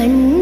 கண்